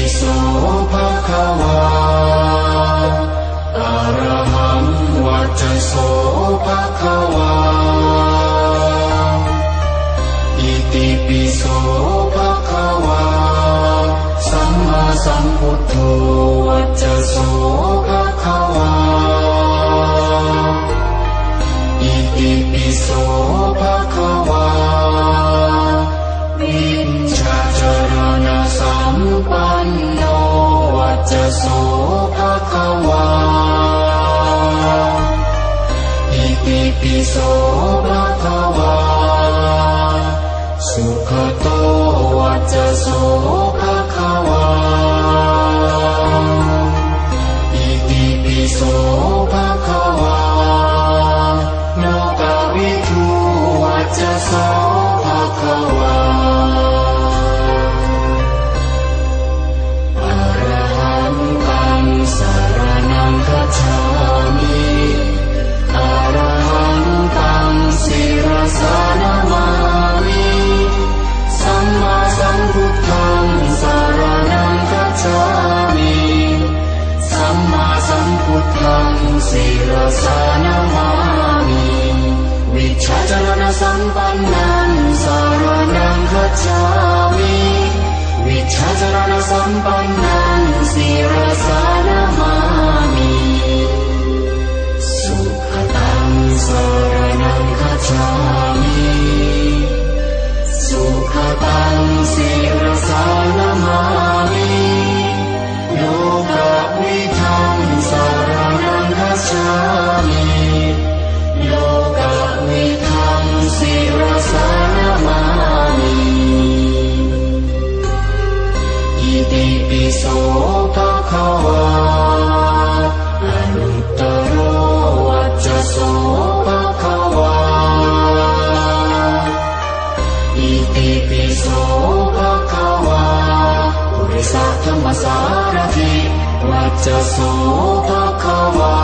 ิโสภะคะวาอะระหังวัจโสภะคะวาอิติปิโสภะคะวาสัมมาสัมพุทโธวัจโส piso सम्पन्नं शरणं गच्छामि विच्छरणसम्पन्नं शिरसनमामि सुखतां शरणं गच्छामि सुखतां शिर じゃそうだから。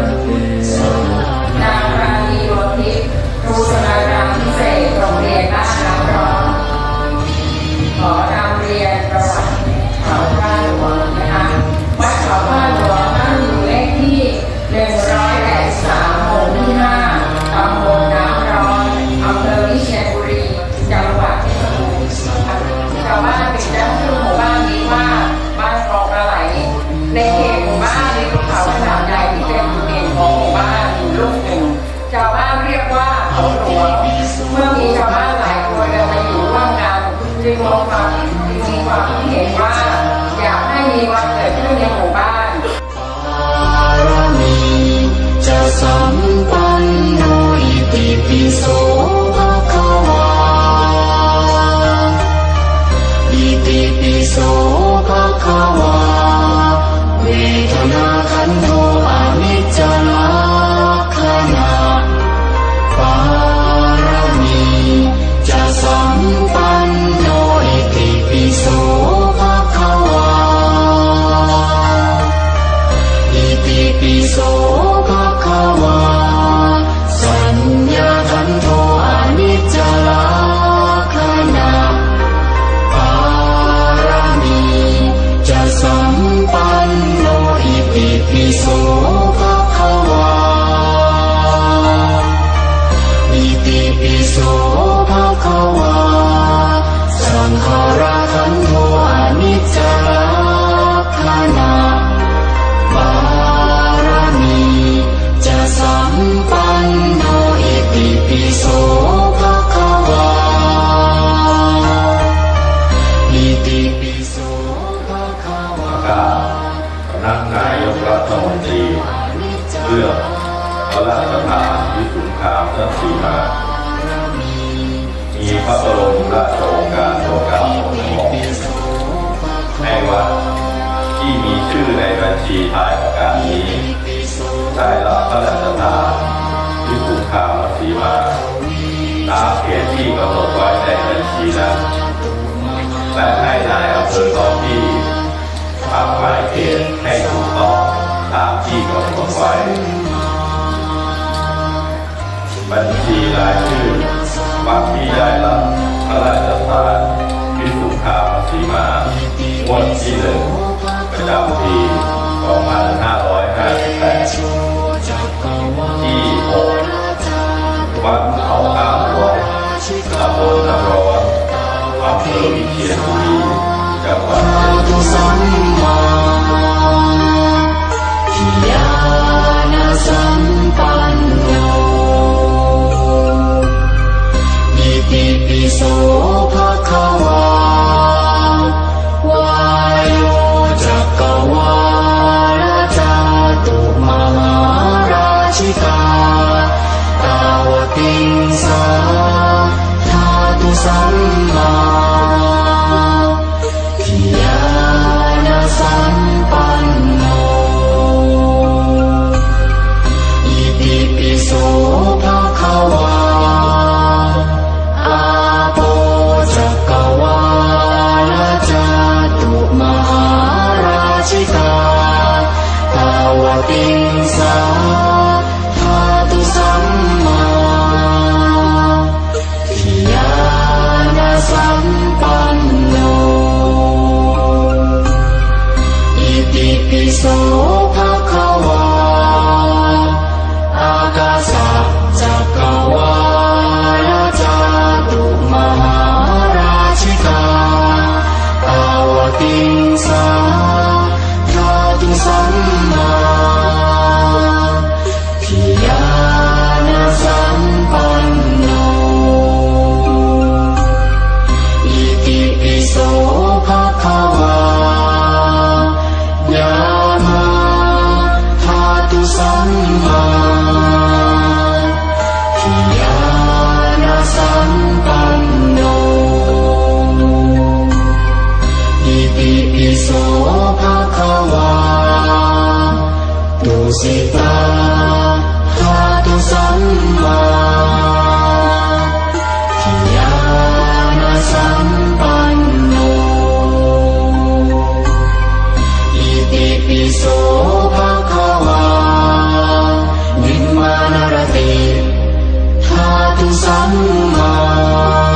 นติารานิโรธิรูสนารามิเศษ Peace. รายชื่อมัคคีได้รับพระราชทานพิสุขามสีมางวดที่หนึ่งประจำปี2558ที่6วันเขาตามรอยตำบลน้รอนอำเภอวิเชียรบุ สิตาหาตุสัมมาทิยามาสัมปันโนอิติปิโสภะคะวานิมมานรติหาตุสัมมา